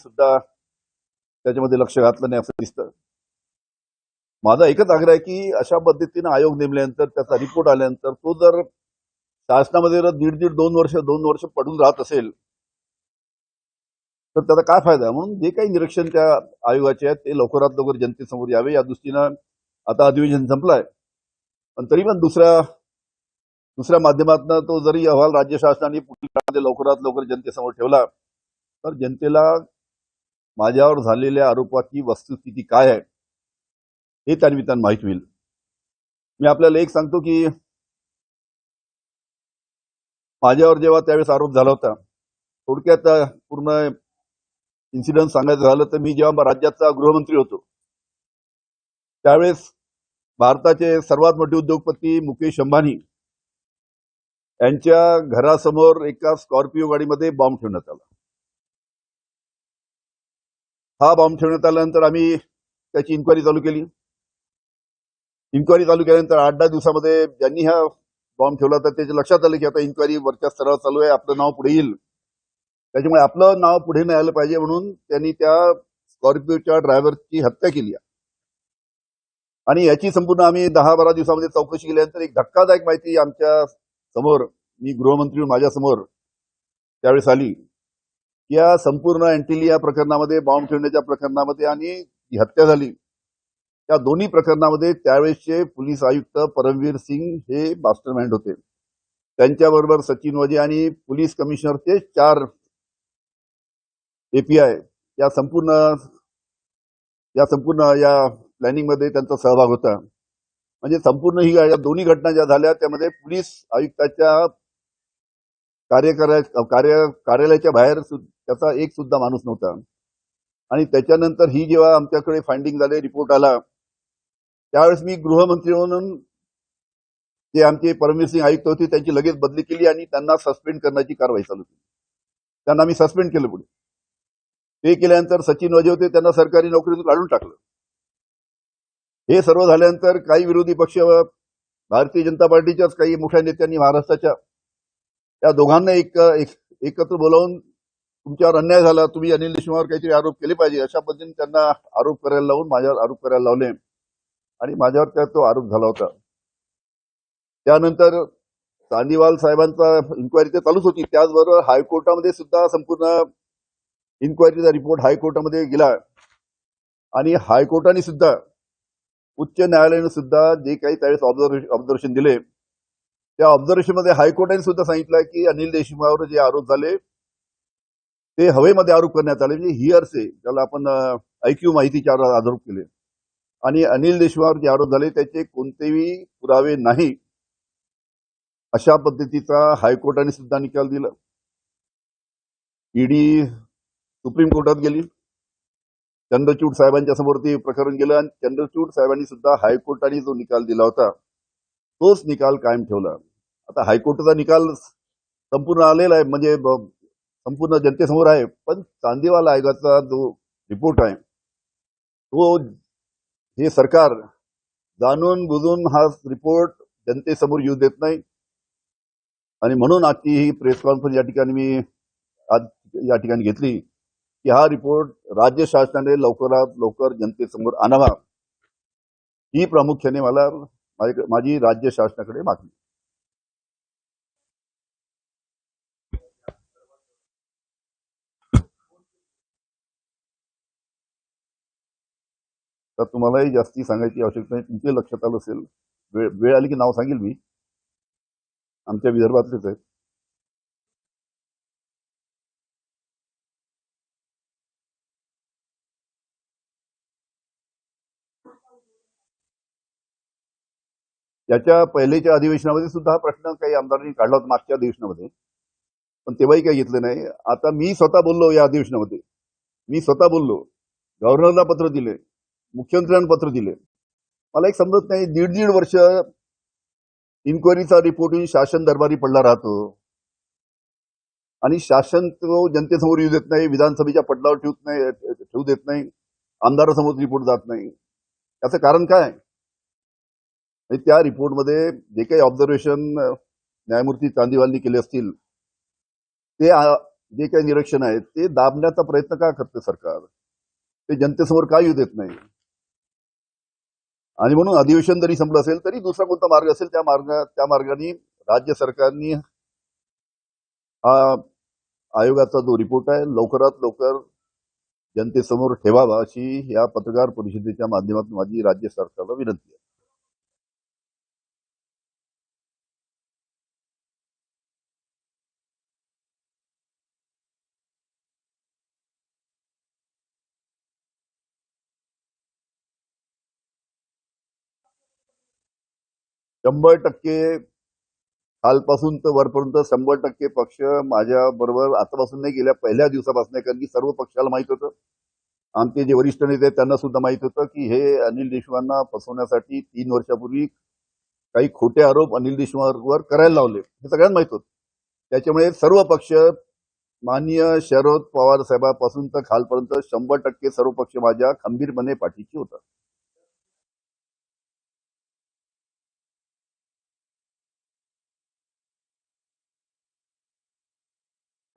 सुद्धा त्याच्यामध्ये लक्ष घातलं नाही असं दिसतं. माझा एकच आग्रह आहे की अशा पद्धतीनं आयोग नेमल्यानंतर त्याचा रिपोर्ट आल्यानंतर तो जर शासनामध्ये जर दीड दीड दोन वर्ष दोन वर्ष पडून राहत असेल तर त्याचा काय फायदा? म्हणून जे काही निरीक्षण त्या आयोगाचे आहेत ते लवकरात लवकर जनतेसमोर यावे. या दृष्टीनं आता अधिवेशन संपलाय. पण तरी पण दुसऱ्या दुसऱ्या माध्यमातून तो जरी अहवाल राज्य शासनाने पुढील लवकरात लवकर जनतेसमोर ठेवला तर जनतेला माझ्यावर झालेल्या आरोपाची वस्तुस्थिती काय आहे हे त्यानिमित्तानं माहीत होईल. मी आपल्याला एक सांगतो की माझ्यावर जेव्हा त्यावेळेस आरोप झाला होता थोडक्यात पूर्ण इन्सिडेंट सांगायचं झालं तर मी जेव्हा राज्याचा गृहमंत्री होतो त्यावेळेस भारताचे सर्वात मोठे उद्योगपती मुकेश अंबानी यांच्या घरासमोर एका स्कॉर्पिओ गाडीमध्ये बॉम्ब ठेवण्यात आला. हा बॉम्ब ठेवण्यात आल्यानंतर आम्ही त्याची इन्क्वायरी चालू केली. इन्क्वायरी चालू केल्यानंतर आठ दहा दिवसामध्ये ज्यांनी हा बॉम्ब ठेवला तर त्याच्या लक्षात आलं की आता इन्क्वायरी वरच्या स्तरावर चालू आहे आपलं नाव पुढे येईल. त्याच्यामुळे आपलं नाव पुढे नाही आलं पाहिजे म्हणून त्यांनी त्या स्कॉर्पिओच्या ड्रायव्हरची हत्या केली आणि याची संपूर्ण आम्ही दहा बारा दिवसामध्ये चौकशी केल्यानंतर एक धक्कादायक माहिती आमच्यासमोर मी गृहमंत्री माझ्यासमोर त्यावेळेस आली. या संपूर्ण अँटिलिया प्रकरणामध्ये बॉम्ब ठेवण्याच्या प्रकरणामध्ये आणि हत्या झाली त्या दोन्ही प्रकरणामध्ये त्यावेळेसचे पोलीस आयुक्त परमवीर सिंग हे मास्टरमाइंड होते. त्यांच्याबरोबर सचिन वजे आणि पोलीस कमिशनरचे चार एपीआय या संपूर्ण या संपूर्ण या प्लॅनिंगमध्ये त्यांचा सहभाग होता. म्हणजे संपूर्ण ही या दोन्ही घटना ज्या झाल्या त्यामध्ये पोलीस आयुक्ताच्या कार्यकार्या कार्य कार्यालयाच्या बाहेर त्याचा एक सुद्धा माणूस नव्हता. आणि त्याच्यानंतर ही जेव्हा आमच्याकडे फाइंडिंग झाले रिपोर्ट आला त्यावेळेस मी गृहमंत्री म्हणून जे आमचे परमवीर सिंग आयुक्त होते त्यांची लगेच बदली केली आणि त्यांना सस्पेंड करण्याची कारवाई चालू केली. त्यांना मी सस्पेंड केलं पुढे. ते केल्यानंतर सचिन वजे होते त्यांना सरकारी नोकरीतून काढून टाकलं. हे सर्व झाल्यानंतर काही विरोधी पक्ष भारतीय जनता पार्टीच्याच काही मोठ्या नेत्यांनी महाराष्ट्राच्या त्या दोघांना एक एक- एकत्र बोलावून तुमच्यावर अन्याय झाला तुम्ही अनिल देशमुखावर काहीतरी आरोप केले पाहिजे अशा पद्धतीने त्यांना आरोप करायला लावून माझ्यावर आरोप करायला लावले. आणि माझ्यावर त्या तो आरोप झाला होता. त्यानंतर चांदीवाल साहेबांचा इन्क्वायरी तर चालूच होती. त्याचबरोबर हायकोर्टामध्ये सुद्धा संपूर्ण इन्क्वायरीचा रिपोर्ट हायकोर्टामध्ये गेला. आणि हायकोर्टाने सुद्धा उच्च न्यायालयाने सुद्धा जे काही त्यावेळेस ऑब्झर्वेशन दिले त्या ऑब्झर्वेशनमध्ये हायकोर्टाने सुद्धा सांगितलं की अनिल देशमुखावर जे आरोप झाले ते हवेमध्ये आरोप करण्यात आले. म्हणजे हिअरसे ज्याला आपण ऐक्यू माहितीच्या आरोप केले. आणि अनिल देशमुखावर जे आरोप झाले त्याचे कोणतेही पुरावे नाही. अशा पद्धतीचा हायकोर्टाने सुद्धा निकाल दिला. ईडी सुप्रीम कोर्टात गेली. चंद्रचूड साहेबांच्या समोर ते प्रकरण गेलं आणि चंद्रचूड साहेबांनी सुद्धा हायकोर्टाने जो निकाल दिला होता तोच निकाल कायम ठेवला. आता हायकोर्टाचा निकाल संपूर्ण आलेला आहे. म्हणजे संपूर्ण जनतेसमोर आहे पण चांदीवाल आयोगाचा जो रिपोर्ट आहे तो हे सरकार जाणून बुजून हा रिपोर्ट जनतेसमोर येऊ देत नाही. आणि म्हणून आजची ही प्रेस कॉन्फरन्स या ठिकाणी मी आज या ठिकाणी घेतली की हा रिपोर्ट राज्य शासनाने लवकरात लवकर जनतेसमोर आणावा. ही प्रामुख्याने मला माझी राज्य शासनाकडे मागणी. तर तुम्हालाही जास्ती सांगायची आवश्यकता नाही. तुमचे लक्षात आलं असेल. वेळ वेळ आली की नाव सांगेल मी. आमच्या विदर्भातलेच आहेत. याच्या पहिलेच्या अधिवेशनामध्ये सुद्धा हा प्रश्न काही आमदारांनी काढला होता मागच्या अधिवेशनामध्ये. पण तेव्हाही काही घेतलं नाही. आता मी स्वतः बोललो या अधिवेशनामध्ये. मी स्वतः बोललो. गव्हर्नरला पत्र दिले. मुख्यमंत्र्यांना पत्र दिले. मला एक समजत नाही दीड दीड वर्ष इन्क्वायरीचा रिपोर्ट शासन दरबारी पडला राहतो. आणि शासन तो जनतेसमोर येऊ देत नाही विधानसभेच्या पटलावर ठेवत नाही ठेवू देत नाही आमदारासमोर रिपोर्ट जात नाही. याचं कारण काय? त्या रिपोर्टमध्ये जे काही ऑब्झर्वेशन न्यायमूर्ती चांदीवालनी केले असतील ते जे काही निरीक्षण आहे ते दाबण्याचा प्रयत्न का करते सरकार? ते जनतेसमोर का येऊ देत नाही? आणि म्हणून अधिवेशन जरी संपलं असेल तरी दुसरा कोणता मार्ग असेल त्या मार्ग त्या मार्गाने राज्य सरकारनी हा आयोगाचा जो रिपोर्ट आहे लवकरात लवकर जनतेसमोर ठेवावा अशी या पत्रकार परिषदेच्या माध्यमातून माझी राज्य सरकारला विनंती आहे. शंभर टक्के खालपासून तर वरपर्यंत शंभर टक्के पक्ष माझ्या बरोबर आतापासून नाही गेल्या पहिल्या दिवसापासून कारण की सर्व पक्षाला माहीत होतं. आमचे जे वरिष्ठ नेते त्यांना सुद्धा माहीत होतं की हे अनिल देशमुखांना फसवण्यासाठी तीन वर्षापूर्वी काही खोटे आरोप अनिल देशमुखांवर करायला लावले. हे सगळ्यांना माहीत होतं. त्याच्यामुळे सर्व पक्ष माननीय शरद पवार साहेबापासून तर खालपर्यंत शंभर टक्के सर्व पक्ष माझ्या खंबीरपणे पाठीशी होता.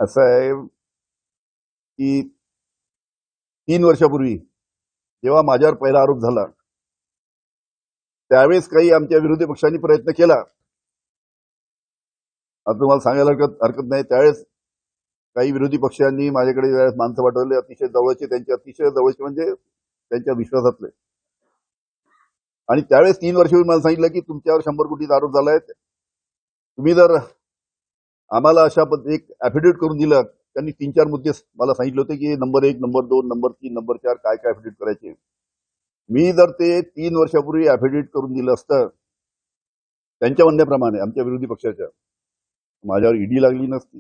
असं आहे की तीन वर्षापूर्वी जेव्हा माझ्यावर पहिला आरोप झाला त्यावेळेस काही आमच्या विरोधी पक्षांनी प्रयत्न केला. आता तुम्हाला सांगायला हरकत हरकत नाही. त्यावेळेस काही विरोधी पक्षांनी माझ्याकडे ज्यावेळेस माणसं पाठवले अतिशय जवळचे त्यांचे अतिशय जवळचे म्हणजे त्यांच्या विश्वासातले. आणि त्यावेळेस तीन वर्षापूर्वी मला सांगितलं की तुमच्यावर शंभर कोटीचा आरोप झालाय. तुम्ही जर आम्हाला अशा पद्धती एक ऍफिडेविट करून दिलं. त्यांनी तीन चार मुद्दे मला सांगितले होते की नंबर एक नंबर दोन नंबर तीन नंबर चार काय काय ऍफिडेविट करायचे. मी जर ते तीन वर्षापूर्वी ऍफिडेविट करून दिलं असतं त्यांच्या म्हणण्याप्रमाणे आमच्या विरोधी पक्षाच्या माझ्यावर ईडी लागली नसती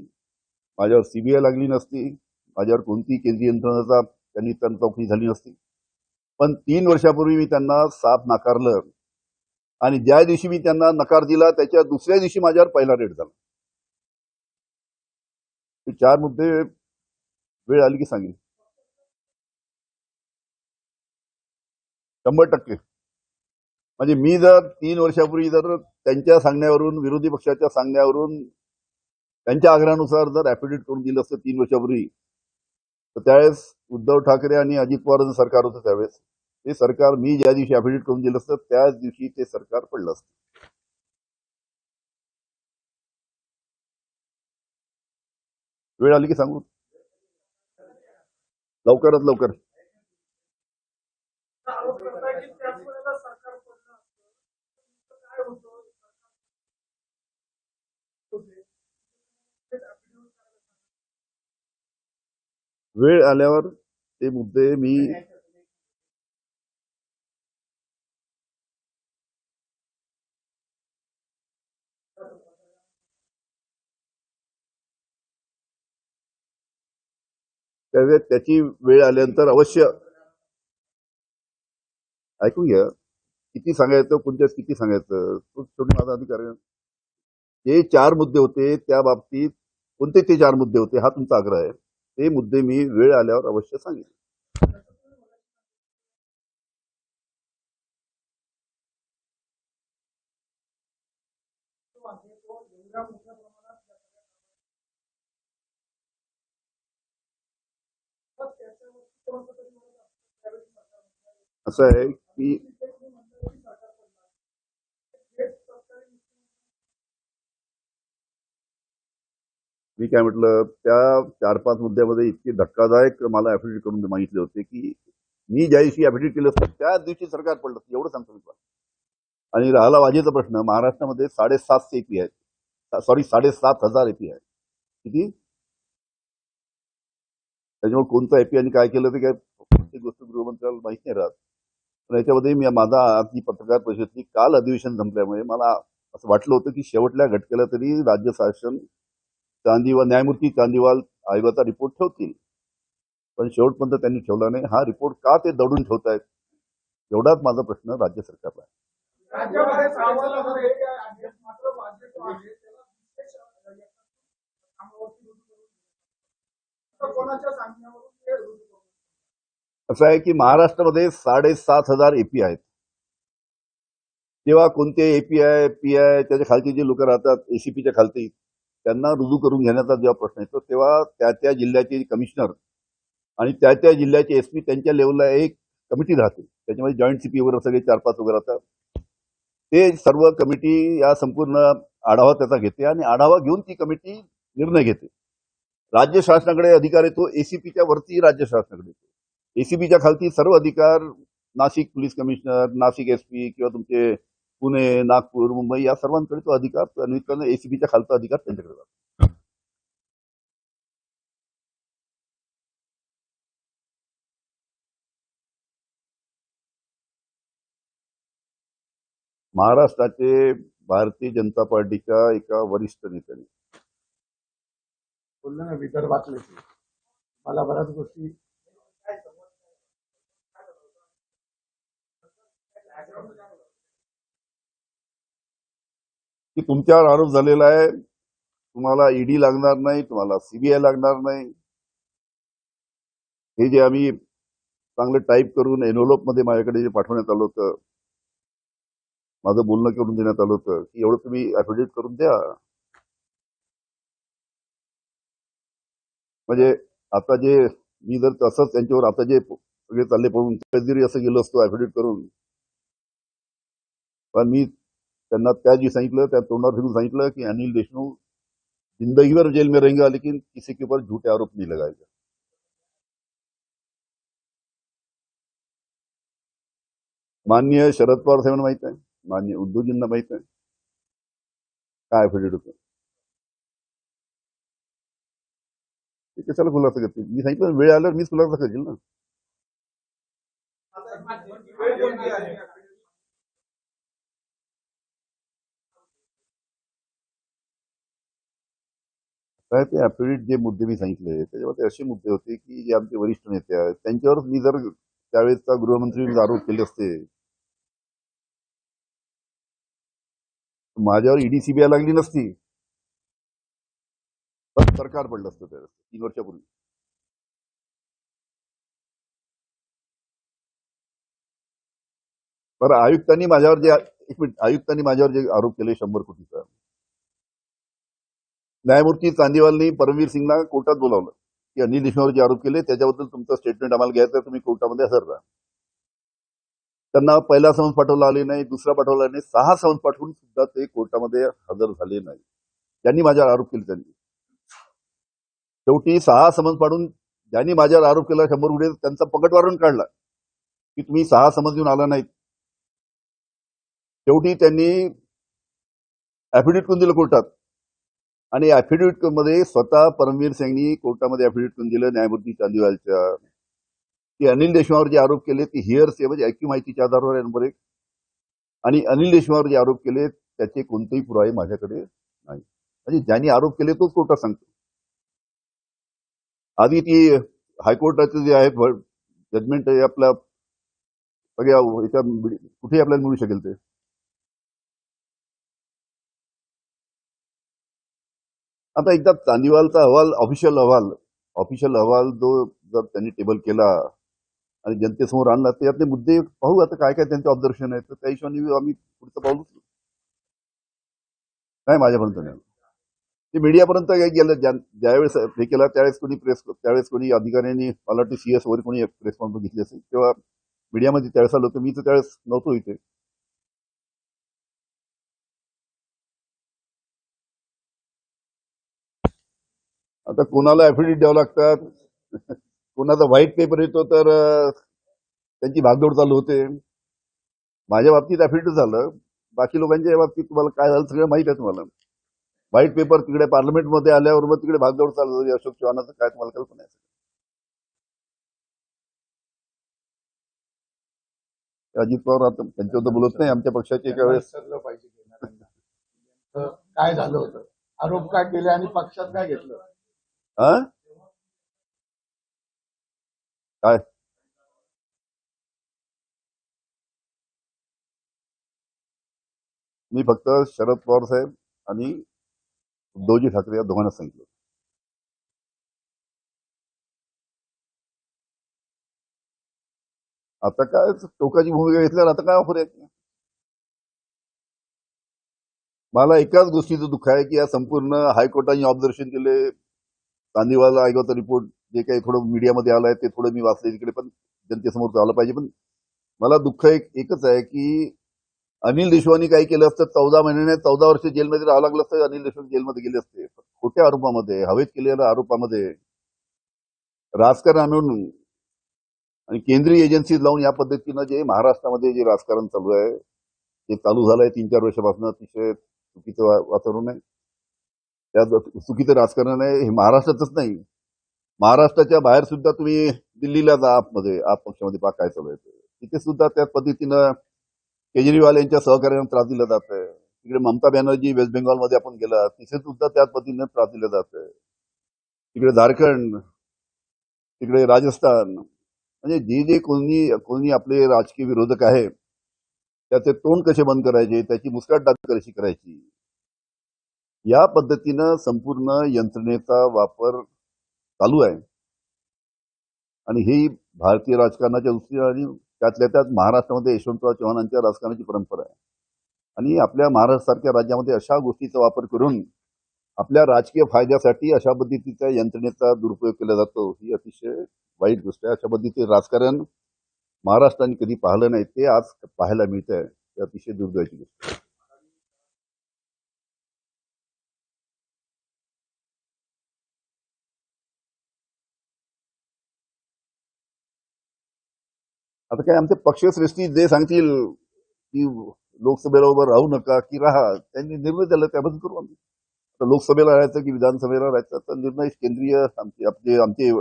माझ्यावर सीबीआय लागली नसती माझ्यावर कोणती केंद्रीय यंत्रणाचा त्यांनी त्यांना चौकशी झाली नसती. पण तीन वर्षापूर्वी मी त्यांना साफ नाकारलं आणि ज्या दिवशी मी त्यांना नकार दिला त्याच्या दुसऱ्या दिवशी माझ्यावर पहिला रेट झाला. हे चार मुद्दे वेळ आली की सांगेल शंभर टक्के. म्हणजे मी जर तीन वर्षापूर्वी जर त्यांच्या सांगण्यावरून विरोधी पक्षाच्या सांगण्यावरून त्यांच्या आग्रहानुसार जर ऍफिडेविट करून दिलं असतं तीन वर्षापूर्वी तर त्यावेळेस उद्धव ठाकरे आणि अजित पवारांचं सरकार होतं त्यावेळेस ते सरकार मी ज्या दिवशी ऍफिडेविट करून दिलं असतं त्याच दिवशी ते सरकार पडलं असतं. वेळ आली की सांगू? लवकरात लवकर. वेळ आल्यावर ते मुद्दे मी त्यावेळेस त्याची वेळ आल्यानंतर अवश्य ऐकून घ्या. किती सांगायचं कोणत्याच किती सांगायचं तो माझा अधिकार जे चार मुद्दे होते त्या बाबतीत कोणते ते चार मुद्दे होते हा तुमचा आग्रह आहे. ते मुद्दे मी वेळ आल्यावर अवश्य सांगेन आहे. तो एवढ्या मोठ्या प्रमाणात या सगळ्या कामात- मग त्याच्यावरती थोडंसं तरी म्हणत असतं. त्यावेळी सरकार म्हणतं, असं आहे की मी काय म्हटलं त्या चार पाच मुद्द्यामध्ये इतके धक्कादायक मला ऍफिडेट करून मागितले होते की मी ज्या दिवशी ऍफिडेविट केलं असतं त्या दिवशी सरकार पडलं असतं. एवढं सांगतो मी तुम्हाला. आणि राहिला वाजेचा प्रश्न महाराष्ट्रामध्ये साडेसातशे एपी आहेत सॉरी साडेसात हजार एपी आहेत किती त्याच्यामुळे कोणतं एपी आणि काय केलं ते काय प्रत्येक गोष्ट गृहमंत्र्याला माहीत नाही राहत. पण याच्यामध्ये मी माझा आधी पत्रकार परिषदेची काल अधिवेशन संपल्यामुळे मला असं वाटलं होतं की शेवटल्या घटकेला तरी राज्य शासन चांदीवाल न्यायमूर्ती चांदीवाल आयोगाचा रिपोर्ट ठेवतील. पण शेवटपर्यंत त्यांनी ठेवला नाही. हा रिपोर्ट का ते दडून आहेत एवढाच माझा प्रश्न राज्य सरकारला आहे. राज्यामध्ये असं आहे की महाराष्ट्रामध्ये साडेसात हजार एपी आहेत. तेव्हा कोणते एपी आय पी आय त्याच्या खालची जे लोक राहतात एसीपीच्या खालती त्यांना रुजू करून घेण्याचा जेव्हा प्रश्न येतो तेव्हा त्या त्या जिल्ह्याचे कमिशनर आणि त्या त्या जिल्ह्याचे एसपी त्यांच्या लेवलला एक कमिटी राहते. त्याच्यामध्ये जॉईंट सीपी वगैरे सगळे चार पाच वगैरे राहतात. ते सर्व कमिटी या संपूर्ण आढावा त्याचा घेते आणि आढावा घेऊन ती कमिटी निर्णय घेते. राज्य शासनाकडे अधिकार येतो एसीपीच्या वरती राज्य शासनाकडे येतो. एसीपीच्या खालती सर्व अधिकार Nashik police commissioner Nashik SP किंवा तुमचे पुणे नागपूर मुंबई या सर्वांकडे तो अधिकार एसीपीच्या खालचा अधिकार त्यांच्याकडे जातो. महाराष्ट्राचे भारतीय जनता पार्टीच्या एका वरिष्ठ नेत्याने बोललो ना विदर्भातले मला बऱ्याच गोष्टी की तुमच्यावर आरोप झालेला आहे. तुम्हाला ईडी लागणार नाही तुम्हाला सीबीआय लागणार नाही. हे जे आम्ही चांगलं टाईप करून एनोलोपमध्ये माझ्याकडे जे पाठवण्यात आलं होतं माझं बोलणं करून देण्यात आलं होतं की एवढं तुम्ही अफिडेविट करून द्या. म्हणजे आता जे मी जर तसंच त्यांच्यावर आता जे सगळे चालले पडून जरी असं गेलो असतो अफिडेविट करून. पण मी त्यांना त्या दिवशी सांगितलं त्या तोंडावर फिरून सांगितलं की अनिल देशमुख जिंदगी भर जेल में रहेंगे लेकिन किसी के ऊपर झूठे आरोप नहीं लगाएगा माननीय शरद पवार साहेबांना माहीत आहे. मान्य उद्धवजींना माहीत आहे. काय अफिडेविट होतं? ते कशाला खुलासा करतील मी सांगितलं वेळ आल्यावर मीच खुलासा करेल ना. काय ते अफिडेविट जे मुद्दे मी सांगितले त्याच्यामध्ये असे मुद्दे होते की जे आमचे वरिष्ठ नेते आहेत त्यांच्यावर मी जर त्यावेळेसचा गृहमंत्री आरोप केले असते माझ्यावर ईडी सीबीआय लागली नसती. सरकार पडलं असतं त्या तीन वर्षापूर्वी. बरं आयुक्तांनी माझ्यावर जे एक मिनिट आयुक्तांनी माझ्यावर जे आरोप केले शंभर कोटीचा. न्यायमूर्ती चांदीवालनी परमवीर सिंगला कोर्टात बोलावलं. की अनिल देशमुखवर जे आरोप केले त्याच्याबद्दल तुमचं स्टेटमेंट आम्हाला घ्यायचं आहे, तुम्ही कोर्टामध्ये हजर राहा. त्यांना पहिला समन्स पाठवला आले नाही दुसरा पाठवला नाही सहा समन्स पाठवून सुद्धा ते कोर्टामध्ये हजर झाले नाही. त्यांनी माझ्यावर आरोप केले त्यांनी. शेवटी सहा समज पाडून ज्यांनी माझ्यावर आरोप केला शंभर कोटी त्यांचा पकड काढला की तुम्ही सहा समज घेऊन आला नाहीत. शेवटी त्यांनी ऍफिडेविट करून दिलं कोर्टात. आणि ऍफिडेविटमध्ये स्वतः परमवीर सिंगनी कोर्टामध्ये ऍफिडेविट करून दिलं न्यायमूर्ती चांदीवालच्या. की अनिल देशमुखावर जे आरोप केले ते हिअर्स म्हणजे ऐकी माहितीच्या आधारावर आहे नंबर एक. आणि अनिल देशमुखावर जे आरोप केले त्याचे कोणतेही पुरावे माझ्याकडे नाही. म्हणजे ज्यांनी आरोप केले तोच कोर्टात सांगतो. आधी ती हायकोर्टाचे जे आहे जजमेंट आपल्या सगळ्या याच्या कुठेही आपल्याला मिळू शकेल ते. आता एकदा चांदीवालचा अहवाल ऑफिशियल अहवाल ऑफिशियल अहवाल जो जर त्यांनी टेबल केला आणि जनतेसमोर आणला त्यातले मुद्दे पाहू आता काय काय त्यांचे ऑब्झर्वेशन आहे. तर त्या हिशोबाने आम्ही पुढचं पाहू नाही माझ्यापर्यंत नाही ते मीडियापर्यंत गेलं. ज्या ज्यावेळेस हे केलं त्यावेळेस कोणी प्रेस त्यावेळेस कोणी अधिकाऱ्यांनी मला वाटतं सी एस वगैरे कोणी प्रेस कॉन्फरन्स घेतली असेल तेव्हा मीडियामध्ये त्यावेळेस आलो होतो. मी तर त्यावेळेस नव्हतो इथे. आता कोणाला ऍफिडेविट द्यावं लागतात? कोणाचा व्हाईट पेपर येतो तर त्यांची भागदौड चालू होते. माझ्या बाबतीत ऍफिडेविट झालं. बाकी लोकांच्या बाबतीत तुम्हाला काय झालं सगळं माहीत आहे तुम्हाला. व्हाईट पेपर तिकडे पार्लमेंटमध्ये आल्यावर मग तिकडे भागदौड चालू होती. अशोक चव्हाणाचं काय तुम्हाला कल्पना आहे? अजित पवार आता त्यांच्याबद्दल बोलत नाही. आमच्या पक्षाचे एका वेळेस काय झालं होतं? आरोप काय केले आणि पक्षात काय घेतलं? हा? काय? मी फक्त शरद पवार साहेब आणि उद्धवजी ठाकरे या दोघांना सांगितलं. आता काय टोकाची भूमिका घेतल्यावर आता काय ऑफर आहे मला एकाच गोष्टीचं दुःख आहे की या संपूर्ण हायकोर्टाने ऑब्झर्वेशन केले. चांदीवाला आयोगाचा रिपोर्ट जे काही थोडं मीडियामध्ये आलं आहे ते थोडं मी वाचले तिकडे पण जनतेसमोर आलं पाहिजे. पण मला दुःख एक एकच आहे की अनिल देशवानी काही केलं असतं चौदा महिन्याने चौदा वर्ष जेलमध्ये राहावं लागलं असतं अनिल देशवानी जेलमध्ये गेले असते. खोट्या आरोपामध्ये हवेत केलेल्या आरोपामध्ये राजकारण आणून आणि केंद्रीय एजन्सी लावून या पद्धतीनं जे महाराष्ट्रामध्ये जे राजकारण चालू आहे ते चालू झालंय तीन चार वर्षापासून अतिशय चुकीचं वातावरण आहे. त्या चुकीचं राजकारण आहे हे महाराष्ट्रातच नाही. महाराष्ट्राच्या बाहेर सुद्धा तुम्ही दिल्लीला जा आपमध्ये आप पक्षामध्ये पहा काय चालू आहे. तिथे सुद्धा त्या पद्धतीनं केजरीवाल यांच्या सहकार्याने त्रास दिला जात आहे तिकडे ममता बॅनर्जी वेस्ट बेंगॉलमध्ये आपण गेला तिथे सुद्धा त्याच पद्धतीने त्रास दिला जात आहे तिकडे झारखंड तिकडे राजस्थान म्हणजे जे जे कोणी कोणी आपले राजकीय विरोधक आहे त्याचे तोंड कसे बंद करायचे त्याची मुस्काटदाबी कशी करायची? या पद्धतीनं संपूर्ण यंत्रणेचा वापर चालू आहे. आणि ही भारतीय राजकारणाच्या दृष्टीने आणि त्यातल्या त्यात महाराष्ट्रामध्ये यशवंतराव चव्हाणांच्या राजकारणाची परंपरा आहे. आणि आपल्या महाराष्ट्रासारख्या राज्यामध्ये अशा गोष्टीचा वापर करून आपल्या राजकीय फायद्यासाठी अशा पद्धतीच्या यंत्रणेचा दुरुपयोग केला जातो ही अतिशय वाईट गोष्ट आहे. अशा पद्धतीचे राजकारण महाराष्ट्राने कधी पाहिलं नाही ते आज पाहायला मिळत आहे ही अतिशय दुर्दैवाची गोष्ट आता काय आमचे पक्षश्रेष्ठी जे सांगतील की लोकसभेला उभं राहू नका की राहा त्यांनी निर्णय दिला त्याबद्दल करू आम्ही. आता लोकसभेला राहायचं की विधानसभेला राहायचं तर निर्णय केंद्रीय आमचे आपले आमचे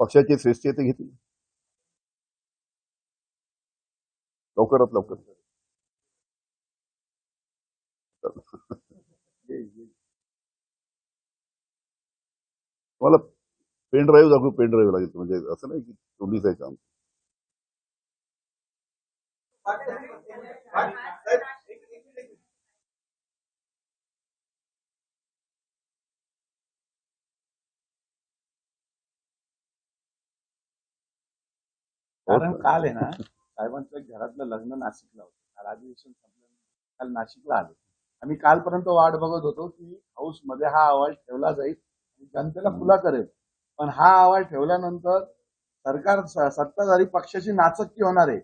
पक्षाचे श्रेष्ठी आहे ते घेतील. लवकरात लवकर. मला पेन ड्राईव्ह दाखवू पेन ड्राईव्ह लागेल म्हणजे असं नाही की पोलीस आहे काम. कारण काल आहे ना साहेबांचं घरातलं लग्न नाशिकला होतं. काल अधिवेशन संपल्यानंतर काल नाशिकला आले. आम्ही कालपर्यंत वाट बघत होतो की हाऊसमध्ये हा अहवाल ठेवला जाईल जनतेला खुला करेल. पण हा अहवाल ठेवल्यानंतर सरकार सत्ताधारी पक्षाची नाचक्की होणार आहे.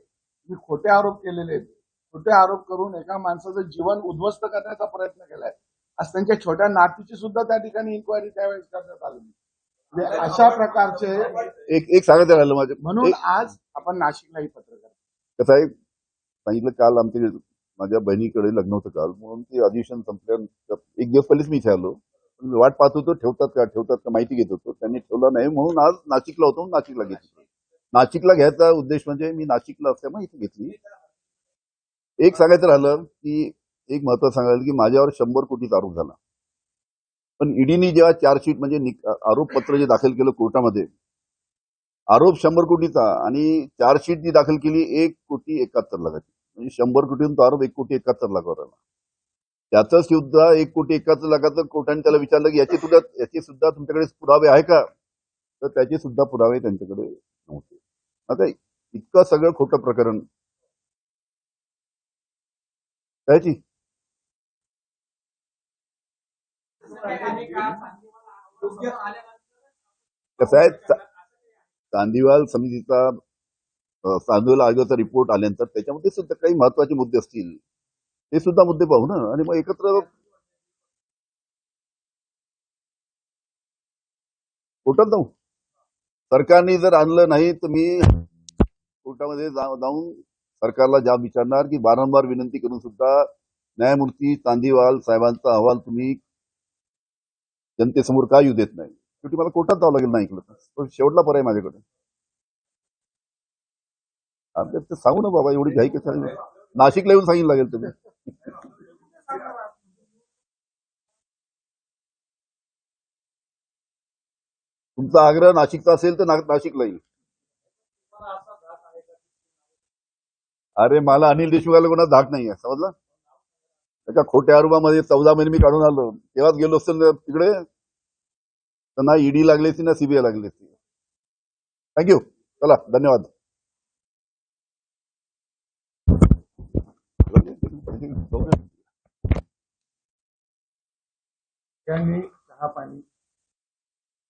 तुम्ही खोटे आरोप केलेले आहेत. खोटे आरोप करून एका माणसाचं जीवन उद्ध्वस्त करण्याचा प्रयत्न केलाय. आज त्यांच्या छोट्या नातीची सुद्धा त्या ठिकाणी इन्क्वायरी त्यावेळेस करण्यात आली. म्हणजे अशा प्रकारचे एक एक सांगायचं राहिलं माझं. म्हणून आज आपण नाशिकला ही पत्रकार कसं आहे? सांगितलं काल आमचे माझ्या बहिणीकडे लग्न होतं काल. म्हणून ते अधिवेशन संपल्यानंतर एक दिवस पहिलेच मी इथे आलो. मी वाट पाहत होतो ठेवतात का ठेवतात का माहिती घेत होतो. त्यांनी ठेवलं नाही. म्हणून आज नाशिकला होतो नाशिकला घेतली नाशिकला घ्यायचा उद्देश म्हणजे मी नाशिकला असल्यामुळे इथे घेतली. एक सांगायचं राहिलं की एक महत्वाचं सांगायला की माझ्यावर शंभर कोटीचा आरोप झाला. पण ईडीने जेव्हा चार्जशीट म्हणजे आरोप आरोपपत्र जे दाखल केलं कोर्टामध्ये आरोप शंभर कोटीचा आणि चार्जशीट जी दाखल केली एक कोटी एकाहत्तर लाखाची. म्हणजे शंभर कोटीतून तो आरोप एक कोटी एकाहत्तर लाखावर आला. त्याचं सुद्धा एक कोटी एकाहत्तर लाखाचं कोर्टाने त्याला विचारलं की याचे सुद्धा याचे सुद्धा तुमच्याकडे पुरावे आहे का? तर त्याचे सुद्धा पुरावे त्यांच्याकडे नव्हते. आता इतकं सगळं खोटं प्रकरण. त्याची. कसं आहे? चांदीवाल समितीचा चांदीवाल आयोगाचा रिपोर्ट आल्यानंतर त्याच्यामध्ये सुद्धा काही महत्त्वाचे मुद्दे असतील. ते सुद्धा मुद्दे पाहू ना. आणि मग एकत्र कोर्टात जाऊ. सरकारने जर आणलं नाही तर मी कोर्टामध्ये जाऊन सरकारला जाब विचारणार की वारंवार विनंती करून सुद्धा न्यायमूर्ती चांदीवाल साहेबांचा अहवाल तुम्ही जनतेसमोर का येऊ देत नाही? शेवटी मला कोर्टात जावं लागेल नाही ऐकलं शेवटला पर्याय माझ्याकडे. आमच्या सांगू ना बाबा एवढी घाई कसं नाशिकला येऊन सांगितलं लागेल तुम्ही. तुमचा आग्रह नाशिकचा असेल तर नाशिकला येईल. अरे मला अनिल देशमुखाला कोणा धाक नाही आहे समजलं? त्याच्या खोट्या आरोपामध्ये चौदा महिने मी काढून आलो. तेव्हाच गेलो असतो ना तिकडे तर ना ईडी लागली असती ना सीबीआय लागली असती. थँक्यू चला धन्यवाद. त्यांनी चहा पाणी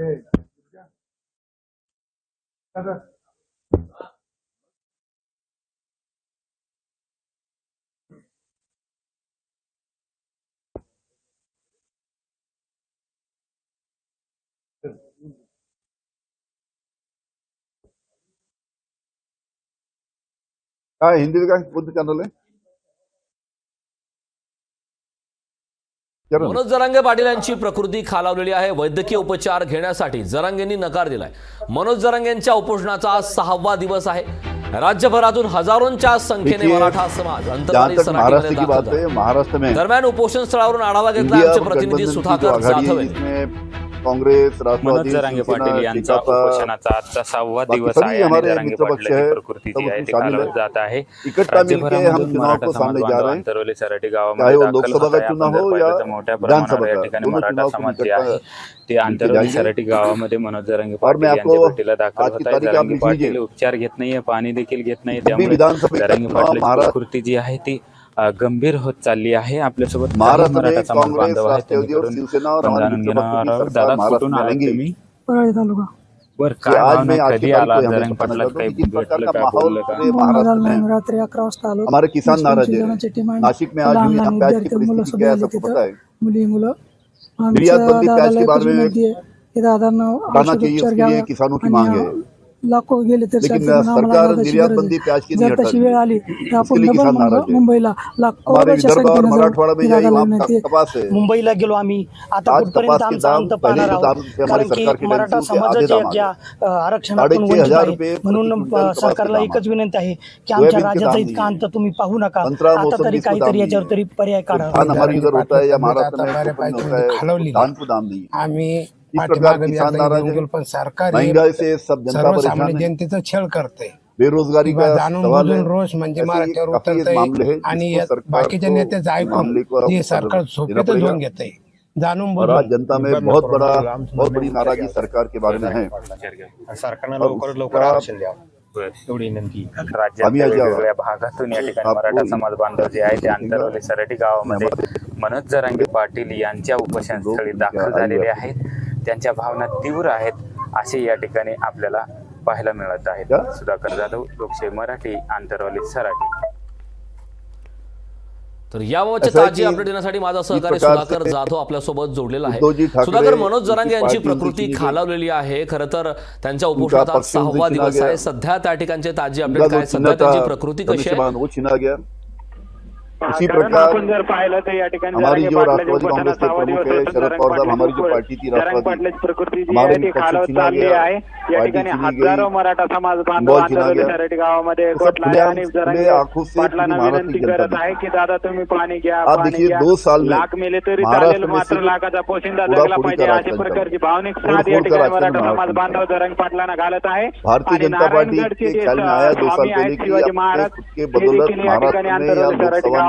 यांच्यावर. चला धन्यवाद सगळ्यांचे आभार समाधान. हे नाही, नाही. हे, कसं? काय हिंदीत काय कोणतं चॅनल आहे चरण. मनोज जरांगे पाटील यांची प्रकृती खालावलेली आहे. वैद्यकीय उपचार घेण्यासाठी जरांगेंनी नकार दिलाय. मनोज जरांगेंच्या उपोषणाचा सहावा दिवस आहे. राज्यभरातून हजारोंच्या संख्येने मराठा समाज सराटीमध्ये महाराष्ट्र की बात दाखल है झाला. महाराष्ट्र में दरम्यान उपोषण स्थळावरून आढावा घेतला आमचे प्रतिनिधी सुधाकर जाधव कांग्रेस राष्ट्रवादी जरांगे पाटील यांचा उपोषणाचा आजचा सहावा दिवस आहे आणि हमारे जरांगे आहे ती है। जात आहे राज्यभरामधून मराठा समाज बांधव अंतरवली सराटी गावामध्ये वो दाखल लोकसभा होत का आहे आपण चुनाव जर हो पाहिलं या तर मोठ्या प्रमाणावर या ठिकाणी मराठा समाज जे आहे ते। सराटी गावामध्ये मनोज जरांगे पाटील आपको यांच्या भेटीला दाखल आज की होत आहे. जरांगे पाटील। उपचार घेत नाहीये पाणी देखील घेत नाही त्यामुळे जरांगे महाराष्ट्र प्रकृती जी आहे ती गंभीर होत चालली आहे. आपल्यासोबत मराठा समाज बांधव दादा कुठून तुम्ही? बर कि काय कधी आला जरंग पाटलात? काही भेटलं का बोललं का रात्री अकरा वाजता आलो. हमारे किसान नाराज है। में आज है है? मुली मुलं निर्यात आमच्या बंदी प्याज के दादाला बारे एकच में विनंती आहे की दादांना हटाना औषध चाहिए उपचार उसके लिए घ्यावा किसानों की मांग है आणि लाखो गेले तर लेकिन सरकार निर्यात बंदी. प्याज की जर तशी वेळ आली तर आपण डबल। मुंबईला लाखो मुंबईला गेलो आम्ही. आता कुठपर्यंत आमचा दाम अंत पाहणार आहोत? कारण की मराठा समाजाच्या ज्या आरक्षणातून वंचित आहे म्हणून सरकारला एकच विनंती आहे की आमच्या राज्याचा इतका नहीं अंत तुम्ही पाहू नका. आता तरी काहीतरी याच्यावर। तरी पर्याय काढा. आम्ही पाठीमागे किसान आता नाराज येऊन है। गेलो, पण सरकार हे महंगाई से सब जनता सर्वसामान्य परेशान है। जनतेचा छळ करते बेरोजगारी का जाणून सवाल बुजून है। रोष म्हणजे ऐसे मराठ्यावर काफी उतरतंय मामले हैं आणि जिसको या सरकार बाकीच्या को नेत्याचं इस मामले को ऐकून अब जे सर सरकार देना झोपेतच पड़ेगा। घेऊन घेते जाणून और आज बुजून जनता में बहुत बड़ा बहुत बड़ी नाराजगी सरकार के बारे में है। सरकारनं लवकरात लवकर आरक्षण एवढी विनंती आम्ही राज्याच्या आज यावं. वेगवेगळ्या भागातून या ठिकाणी आप मराठा बोल. समाज बांधव जे आहे ते अंतरवली सराटी गावामध्ये मनोज जरांगे पाटील यांच्या उपोषणस्थळी दाखल झालेले आहेत. त्यांच्या भावना तीव्र आहेत असे या ठिकाणी आपल्याला पाहायला मिळत आहेत? सुधाकर जाधव लोकशाही मराठी आंतरवली सराटी तर याबाबतची ताजी अपडेट देण्यासाठी माझा सहकारी सुधाकर जाधव आपल्यासोबत जोडलेला आहे. सुधाकर मनोज जरांगे यांची प्रकृती खालावलेली आहे. खरं तर त्यांच्या उपोषणाचा सहावा दिवस। आहे. सध्या त्या ठिकाणचे ताजी अपडेट काय? सध्या त्यांची प्रकृती कशी आहे? उसी प्रकार हमारी जो राष्ट्रवादी कांग्रेस के प्रमुख है शरद पवार साहब हमारी जो पार्टी थी राष्ट्रवादी हमारे पार्टी. गई गया आँखों से महाराष्ट्र की जनता आप देखिए दो साल में महाराष्ट्र में से पूरा पूरी का राज भारतीय जनता पार्टी के ख्याल में आया दो साल पहले की अपने खुद के बदौलत महाराष्ट्र में या लोकसभा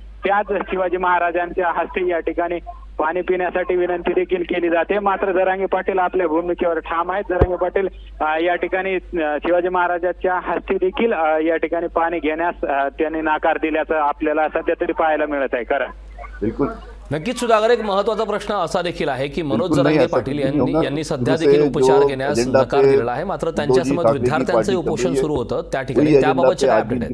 त्याच शिवाजी महाराजांच्या हस्ते या ठिकाणी पाणी पिण्यासाठी विनंती देखील केली जाते. मात्र जरांगे पाटील आपल्या भूमिकेवर ठाम आहेत. जरांगे पाटील या ठिकाणी शिवाजी महाराजांच्या हस्ते देखील या ठिकाणी पाणी घेण्यास त्यांनी नकार दिल्याचं आपल्याला सध्या तरी पाहायला मिळत आहे. खरं. बिल्कुल. नक्कीच सुधाकर एक महत्त्वाचा प्रश्न असा देखील आहे की मनोज जरांगे पाटील यांनी. यांनी सध्या देखील उपचार घेण्यास नकार दिलेला आहे. मात्र त्यांच्यासमोर विद्यार्थ्यांचे उपोषण है, सुरू होतं. त्या ठिकाणी त्याबाबतचे काय अपडेट की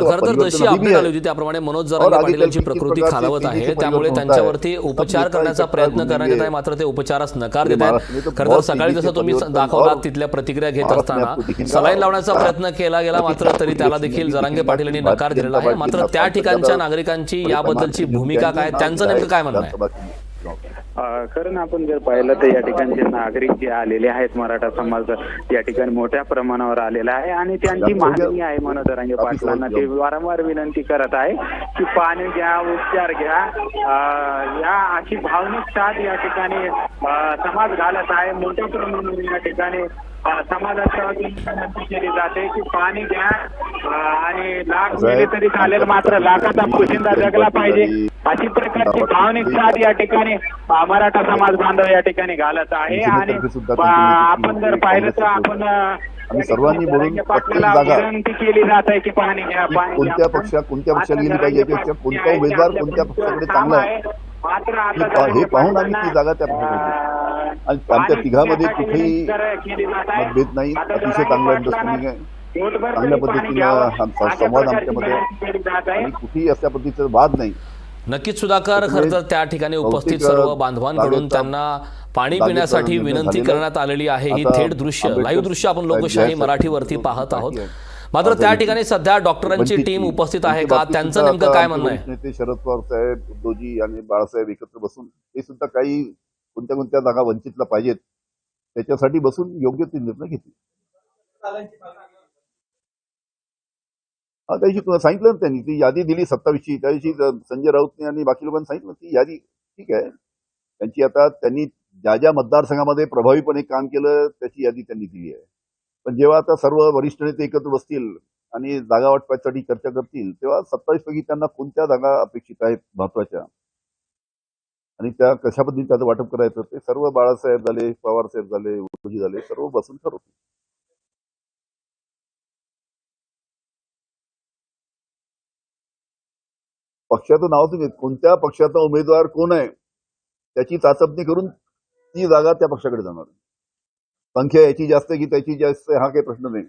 खरं तर जशी अपडेट आली होती त्याप्रमाणे मनोज जरांगे पाटील यांची प्रकृती खालावत आहे. त्यामुळे. त्यांच्यावरती उपचार करण्याचा प्रयत्न करण्यात येत आहे. मात्र ते उपचारास नकार देत आहेत. खरं तर सकाळी जसं तुम्ही और तिथल्या प्रतिक्रिया घेत असताना सलाईन लावण्याचा प्रयत्न केला गेला मात्र तरी त्याला देखील जरांगे पाटील यांनी नकार दिलेला आहे. मात्र त्या ठिकाणच्या नागरिकांची याबद्दलची भूमिका काय त्यांचं नेमकं काय म्हणणं आहे? कारण आपण जर पाहिलं तर या ठिकाणचे नागरिक जे आलेले आहेत मराठा समाज या ठिकाणी मोठ्या प्रमाणावर आलेला आहे आणि त्यांची मागणी आहे मनोज दरांगे पाटलांना. ते वारंवार विनंती करत आहे की पाणी घ्या उपचार घ्या. या अशी भावनिक साथ या ठिकाणी समाज घालत आहे. मोठ्या प्रमाणावर या ठिकाणी समाजाच्या वतीने विनंती केली जाते की पाणी घ्या आणि लाख तरी चालेल मात्र लाखाचा पोशिंदा जगला पाहिजे अशी प्रकारची भावनिक साथ या ठिकाणी मराठा समाज बांधव या ठिकाणी घालत आहे आणि आपण जर पाहिलं तर आपण सर्वांनी जागा विनंती केली जात आहे की पाणी घ्या पाणी कोणत्या घ्या. पक्षा कोणत्या पक्षाला पाहिजे कोणता उमेदवार कोणत्या पक्षाकडे चांगला आहे. मात्र आता हे पाहून आम्ही ती जागा त्या आणि आमच्या तिघामध्ये कुठेही. मतभेद नाही. अतिशय जरांगे चांगलं पाटलांना अंडरस्टँडिंग आहे. चांगल्या पद्धतीनं आमचा संवाद आमच्यामध्ये आणि कुठेही अशा पद्धतीचा वाद नाही. नक्कीच सुधाकर खरं तर त्या ठिकाणी उपस्थित सर्व बांधवांकडून त्यांना पाणी पिण्यासाठी विनंती करण्यात आलेली आहे. ही थेट दृश्य लाईव्ह दृश्य आपण लोकशाही मराठीवरती पाहत आहोत. मात्र त्या ठिकाणी सध्या डॉक्टरांची वंचित टीम उपस्थित आहे का? त्यांचं नेमकं काय म्हणणं आहे? नेते शरद पवार साहेब उद्धवजी आणि बाळासाहेब एकत्र बसून ते सुद्धा काही कोणत्या कोणत्या जागा वंचितला पाहिजेत त्याच्यासाठी बसून योग्य ते निर्णय घेतील. त्याची तुला सांगितलं ना त्यांनी ती यादी दिली सत्तावीसची त्या दिवशी संजय राऊतने आणि बाकी लोकांनी सांगितलं ती यादी ठीक आहे. त्यांची आता त्यांनी ज्या ज्या मतदारसंघामध्ये प्रभावीपणे काम केलं त्याची यादी त्यांनी दिली आहे. पण जेव्हा आता सर्व वरिष्ठ नेते एकत्र बसतील आणि जागा वाटपासाठी चर्चा करतील तेव्हा सत्तावीस पैकी त्यांना कोणत्या जागा अपेक्षित आहेत महत्त्वाच्या? आणि त्या कशा पद्धतीने त्याचं वाटप करायचं ते सर्व बाळासाहेब झाले पवार साहेब झाले उद्धवजी झाले सर्व बसून ठरवतील. पक्षाचं नाव तुम्ही कोणत्या पक्षाचा उमेदवार कोण आहे त्याची चाचपणी करून ती जागा त्या पक्षाकडे जाणार संख्या याची जास्त की त्याची जास्त हा काही प्रश्न नाही.